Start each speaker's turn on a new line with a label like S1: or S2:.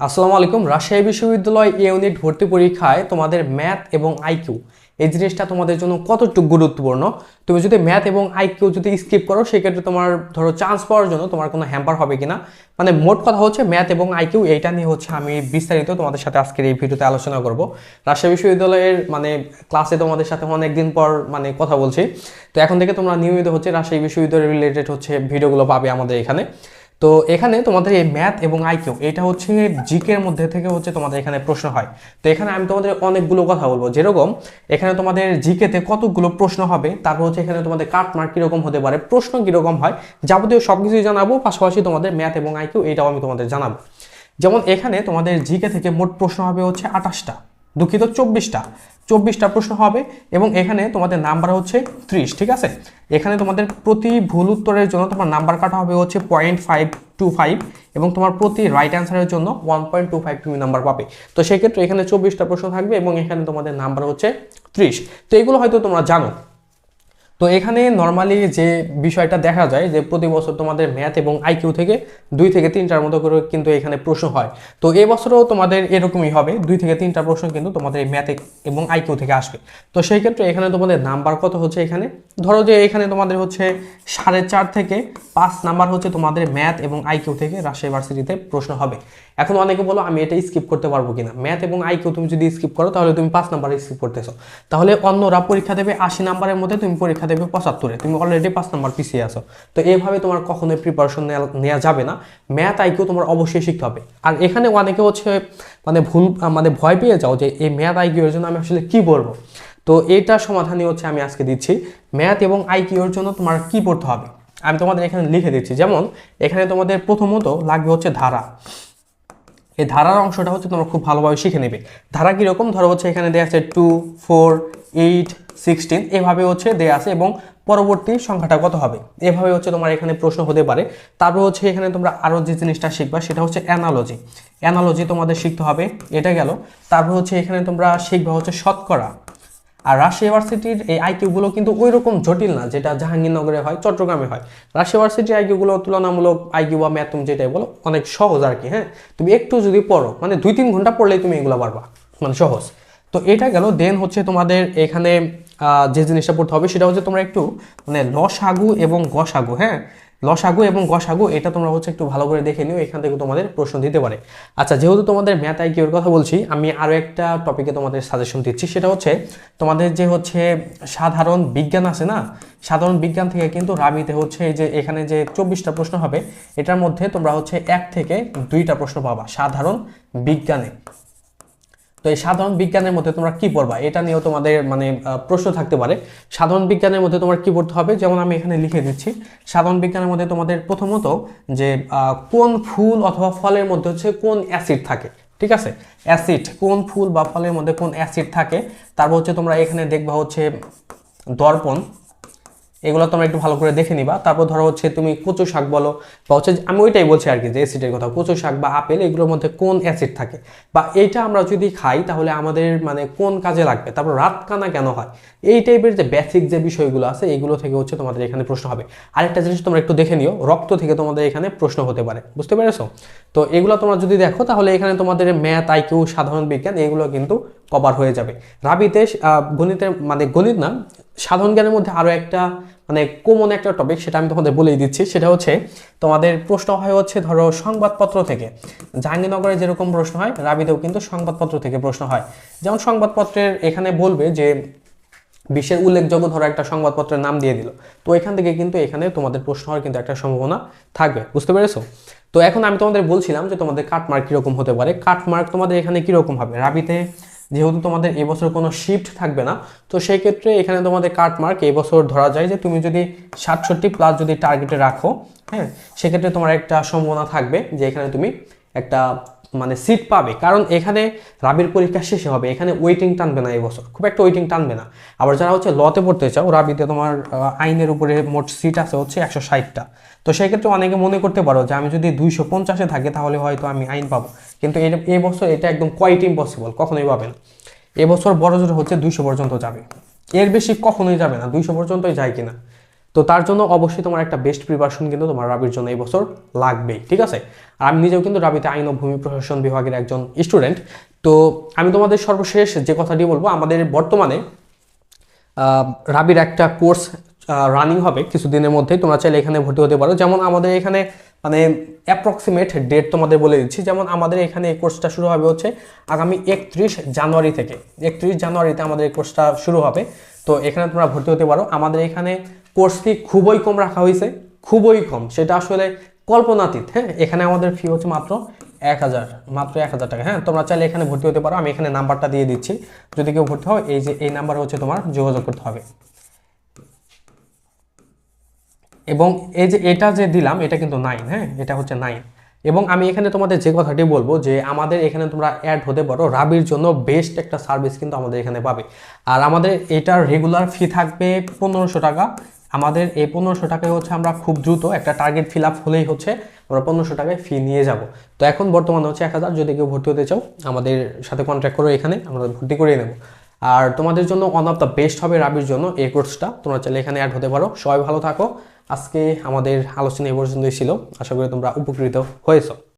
S1: আসসালামু আলাইকুম। রাজশাহী বিশ্ববিদ্যালয় এ ইউনিট ভর্তি পরীক্ষায় তোমাদের ম্যাথ এবং আইকিউ এই জিনিসটা তোমাদের জন্য কতটুকু গুরুত্বপূর্ণ? তুমি যদি ম্যাথ এবং আইকিউ যদি স্কিপ করো, সেক্ষেত্রে তোমার ধরো চান্স পাওয়ার জন্য তোমার কোনো হ্যাম্পার হবে কিনা। মানে মোট কথা হচ্ছে ম্যাথ এবং আইকিউ এইটা নিয়ে হচ্ছে আমি বিস্তারিত তোমাদের সাথে আজকের এই ভিডিওতে আলোচনা করব। রাজশাহী বিশ্ববিদ্যালয়ের মানে ক্লাসে তোমাদের সাথে অনেকদিন পর মানে কথা বলছি। তো এখন থেকে তোমরা নিয়মিত হচ্ছে রাজশাহী বিশ্ববিদ্যালয় রিলেটেড হচ্ছে ভিডিওগুলো পাবে আমাদের এখানে। তো এখানে তোমাদের এই ম্যাথ এবং আইকিউ এটা হচ্ছে জিকের মধ্যে থেকে হচ্ছে তোমাদের এখানে প্রশ্ন হয়। তো এখানে আমি তোমাদের অনেকগুলো কথা বলব। যেরকম, এখানে তোমাদের জিকেতে কতগুলো প্রশ্ন হবে, তারপর হচ্ছে এখানে তোমাদের কাট মার্ক কীরকম হতে পারে, প্রশ্ন কীরকম হয়, যাবতীয় সব কিছুই জানাব, পাশাপাশি তোমাদের ম্যাথ এবং আইকিউ এটাও আমি তোমাদের জানাব। যেমন এখানে তোমাদের জিকে থেকে মোট প্রশ্ন হবে হচ্ছে আঠাশটা। দুঃখিত, চব্বিশটা। চব্বিশটা প্রশ্ন হবে এবং এখানে তোমাদের নাম্বার হচ্ছে ত্রিশ, ঠিক আছে? এখানে তোমাদের প্রতি ভুল উত্তরের জন্য তোমার নাম্বার কাটা হবে হচ্ছে পয়েন্ট ফাইভ টু ফাইভ এবং তোমার প্রতি রাইট অ্যান্সারের জন্য ওয়ান পয়েন্ট টু ফাইভ তুমি নাম্বার পাবে। তো সেক্ষেত্রে এখানে চব্বিশটা প্রশ্ন থাকবে এবং এখানে তোমাদের নাম্বার হচ্ছে ত্রিশ। তো এগুলো হয়তো তোমরা জানো। তো এখানে নর্মালি যে বিষয়টা দেখা যায় যে প্রতি বছর তোমাদের ম্যাথ এবং আইকিউ থেকে দুই থেকে তিনটার মতো করে কিন্তু এখানে প্রশ্ন হয়। তো এই বছরও তোমাদের এরকমই হবে, দুই থেকে তিনটা প্রশ্ন কিন্তু তোমাদের ম্যাথ এবং আইকিউ থেকে আসবে। তো সেই ক্ষেত্রে এখানে তোমাদের নাম্বার কত হচ্ছে এখানে? ধরো যে এখানে তোমাদের হচ্ছে সাড়ে চার থেকে পাঁচ নাম্বার হচ্ছে তোমাদের ম্যাথ এবং আইকিউ থেকে রাজশাহী ভার্সিটিতে প্রশ্ন হবে। এখন অনেকে বলো, আমি এটা স্কিপ করতে পারব কিনা? ম্যাথ এবং আইকিউ তুমি যদি স্কিপ করো, তাহলে তুমি পাঁচ নাম্বার স্কিপ করতেছো। তাহলে অন্যরা পরীক্ষা দেবে আশি নাম্বারের মধ্যে, তুমি পরীক্ষা দেবে পঁচাত্তরে, তুমি অলরেডি পাঁচ নাম্বার পিছিয়ে আসো তো এইভাবে তোমার কখনোই প্রিপারেশন নেওয়া যাবে না। ম্যাথ আইকিউ তোমার অবশ্যই শিখতে হবে। আর এখানে অনেকে হচ্ছে মানে ভুল মানে ভয় পেয়ে যাও যে এই ম্যাথ আইকিউ এর জন্য আমি আসলে কি বলব তো এইটার সমাধানই হচ্ছে আমি আজকে দিচ্ছি। ম্যাথ এবং আইকিউ এর জন্য তোমার কি পড়তে হবে? আমি তোমাদের এখানে লিখে দিচ্ছি। যেমন, এখানে তোমাদের প্রথমত লাগবে হচ্ছে ধারা। এই ধারার অংশটা হচ্ছে তোমরা খুব ভালোভাবে শিখে নেবে। ধারা কীরকম? ধরো হচ্ছে এখানে দেওয়া আছে টু ফোর এইট সিক্সটিন এভাবে হচ্ছে দেয়া আছে এবং পরবর্তী সংখ্যাটা কত হবে? এভাবে হচ্ছে তোমার এখানে প্রশ্ন হতে পারে। তারপর হচ্ছে এখানে তোমরা আরও যে জিনিসটা শিখবা সেটা হচ্ছে অ্যানালজি অ্যানালজি তোমাদের শিখতে হবে, এটা গেল। তারপর হচ্ছে এখানে তোমরা শিখবা হচ্ছে শতকরা। আর রাজশাহী ইউনিভার্সিটির এই আইকিউগুলো কিন্তু ওই রকম জটিল না, যেটা জাহাঙ্গীরনগরে হয়, চট্টগ্রামে হয়। রাজশাহী ইউনিভার্সিটির আইকিউগুলো তুলনামূলক আইকিউ বা ম্যাথ তুমি যেটাই বলো, অনেক সহজ আর কি হ্যাঁ? তুমি একটু যদি পড়ো মানে দুই তিন ঘণ্টা পড়লেই তুমি এগুলো পারবা মানে সহজ। তো এটা গেল দেন হচ্ছে তোমাদের এখানে যে জিনিসটা পড়তে হবে সেটা হচ্ছে তোমরা একটু মানে লসাগু এবং গসাগু হ্যাঁ? লসাগু এবং গসাগু, এটা তোমরা হচ্ছে একটু ভালো করে দেখে নিও, এখান থেকে তোমাদের প্রশ্ন দিতে পারে। আচ্ছা যেহেতু তোমাদের ম্যাথ আইকিউর কথা বলছি, আমি আরও একটা টপিকে তোমাদের সাজেশন দিচ্ছি, সেটা হচ্ছে তোমাদের যে হচ্ছে সাধারণ বিজ্ঞান আছে না, সাধারণ বিজ্ঞান থেকে কিন্তু রাবিতে হচ্ছে যে এখানে যে চব্বিশটা প্রশ্ন হবে, এটার মধ্যে তোমরা হচ্ছে এক থেকে দুইটা প্রশ্ন পাবা সাধারণ বিজ্ঞানে। তো এই সাধারণ বিজ্ঞানের মধ্যে তোমরা কি পড়বা? এটা নিয়েও তোমাদের মানে প্রশ্ন থাকতে পারে। সাধারণ বিজ্ঞানের মধ্যে তোমার কি পড়তে হবে? যেমন আমি এখানে লিখে দিচ্ছি, সাধারণ বিজ্ঞানের মধ্যে তোমাদের প্রথমত যে কোন ফুল অথবা ফলের মধ্যে হচ্ছে কোন অ্যাসিড থাকে, ঠিক আছে? অ্যাসিড, কোন ফুল বা ফলের মধ্যে কোন অ্যাসিড থাকে? তারপর হচ্ছে তোমরা এখানে দেখবা হচ্ছে দর্পণ এগুলো তোমরা একটু ভালো করে দেখে নিবা। তারপর ধরো হচ্ছে তুমি কচু শাক বলো বা হচ্ছে আমি ওইটাই বলছি আর কি যে অ্যাসিডের কথা। কচু শাক বা আপেল এগুলোর মধ্যে কোন অ্যাসিড থাকে? বা এইটা আমরা যদি খাই তাহলে আমাদের মানে কোন কাজে লাগবে? তারপর রাত কানা কেন হয়? এই টাইপের যে বেসিক যে বিষয়গুলো আছে, এগুলো থেকে হচ্ছে তোমাদের এখানে প্রশ্ন হবে। আরেকটা জিনিস তোমরা একটু দেখে নিও, রক্ত থেকে তোমাদের এখানে প্রশ্ন হতে পারে। বুঝতে পেরেছ? তো এগুলো তোমরা যদি দেখো তাহলে এখানে তোমাদের ম্যাথ আইকিউ সাধারণ বিজ্ঞান এগুলো কিন্তু কভার হয়ে যাবে। রাবিতে গণিতের মানে গণিত না সাধারণ জ্ঞানের মধ্যে আরও একটা মানে কমন একটা টপিক সেটা আমি তোমাদের বলেই দিচ্ছি, সেটা হচ্ছে তোমাদের প্রশ্ন হয় হচ্ছে ধরো সংবাদপত্র থেকে। জাহাঙ্গীরনগরে যেরকম প্রশ্ন হয়, রাবিতেও কিন্তু সংবাদপত্র থেকে প্রশ্ন হয়। যেমন সংবাদপত্রের এখানে বলবে যে বিশ্বের উল্লেখযোগ্য ধরো একটা সংবাদপত্রের নাম দিয়ে দিল। তো এখান থেকে কিন্তু এখানে তোমাদের প্রশ্ন হওয়ার কিন্তু একটা সম্ভাবনা থাকবে, বুঝতে পেরেছ? তো এখন আমি তোমাদের বলছিলাম যে তোমাদের কাটমার্ক কীরকম হতে পারে। কাটমার্ক তোমাদের এখানে কীরকম হবে? রাবিতে যেহেতু তোমাদের এবছর কোনো শিফট থাকবে না, তো সেই ক্ষেত্রে এখানে তোমাদের কাটমার্ক এবছর ধরা যায় যে তুমি যদি সাতষট্টি প্লাস যদি টার্গেটে রাখো হ্যাঁ সেক্ষেত্রে তোমার একটা সম্ভাবনা থাকবে যে এখানে তুমি একটা মানে সিট পাবে। কারণ এখানে রাবির পরীক্ষা শেষে হবে। এখানে ওয়েটিং টানবে না এবছর খুব একটা ওয়েটিং টানবে না। আবার যারা হচ্ছে লতে পড়তে চাও রাবিতে তোমার আইনের উপরে মোট সিট আছে হচ্ছে একশো ষাটটা। তো সেক্ষেত্রে অনেকে মনে করতে পারো যে আমি যদি দুইশো পঞ্চাশে থাকে, তাহলে হয়তো আমি আইন পাবো। কিন্তু এই- বছর এটা একদম কোয়াইট ইম্পসিবল কখনোই পাবে না। এবছর বড় জোর হচ্ছে দুইশো পর্যন্ত যাবে। এর বেশি কখনোই যাবে না। দুইশো পর্যন্তই যায় কিনা। তো তার জন্য অবশ্যই তোমার একটা বেস্ট প্রিপারেশন কিন্তু তোমার রাবির জন্য এই বছর লাগবেই, ঠিক আছে? আর আমি নিজেও কিন্তু রাবিতে আইন ও ভূমি প্রশাসন বিভাগের একজন স্টুডেন্ট তো আমি তোমাদের সর্বশেষ যে কথাটি বলব, আমাদের বর্তমানে রাবির একটা কোর্স রানিং হবে কিছুদিনের মধ্যেই। তোমরা চাইলে এখানে ভর্তি হতে পারো। যেমন আমাদের এখানে মানে অ্যাপ্রক্সিমেট ডেট তোমাদের বলে দিচ্ছি। যেমন আমাদের এখানে এই কোর্সটা শুরু হবে হচ্ছে আগামী একত্রিশ জানুয়ারি থেকে। একত্রিশ জানুয়ারিতে আমাদের এই কোর্সটা শুরু হবে। তো এখানে তোমরা ভর্তি হতে পারো। আমাদের এখানে কোর্স ফি খুবই কম রাখা হয়েছে, খুবই কম। সেটা আসলে কল্পনাতীত হ্যাঁ? এখানে আমাদের ফি হচ্ছে মাত্র এক হাজার, মাত্র এক হাজার টাকা হ্যাঁ? তোমরা চাইলে এখানে ভর্তি হতে পারো। আমি এখানে নাম্বারটা দিয়ে দিচ্ছি। যদি কেউ ভর্তি হয় এই যে, এই নাম্বারে হচ্ছে তোমার যোগাযোগ করতে হবে। এবং এই যে, এটা যে দিলাম, এটা কিন্তু নাইন হ্যাঁ? এটা হচ্ছে নাইন এবং আমি এখানে তোমাদের যে কথাটি বলব যে আমাদের এখানে তোমরা অ্যাড হতে পারো রাবির জন্য বেস্ট একটা সার্ভিস কিন্তু আমাদের এখানে পাবে। আর আমাদের এটার রেগুলার ফি থাকবে পনেরোশো টাকা। আমাদের এই পনেরোশো টাকায় হচ্ছে আমরা খুব দ্রুত একটা টার্গেট ফিল আপ হলেই হচ্ছে আমরা পনেরোশো টাকায় ফি নিয়ে যাব। তো এখন বর্তমানে হচ্ছে এক হাজার, যদি কেউ ভর্তি হতে চাও আমাদের সাথে কন্ট্যাক্ট করো এখানে, আমরা ভর্তি করিয়ে নেব। আর তোমাদের জন্য ওয়ান অফ দ্য বেস্ট হবে রাবির জন্য এই কোর্সটা তোমরা চাইলে এখানে অ্যাড হতে পারো। সবাই ভালো থাকো। আজকে আমাদের আলোচনা এই পর্যন্তই ছিল। আশা করি তোমরা উপকৃত হয়েছো।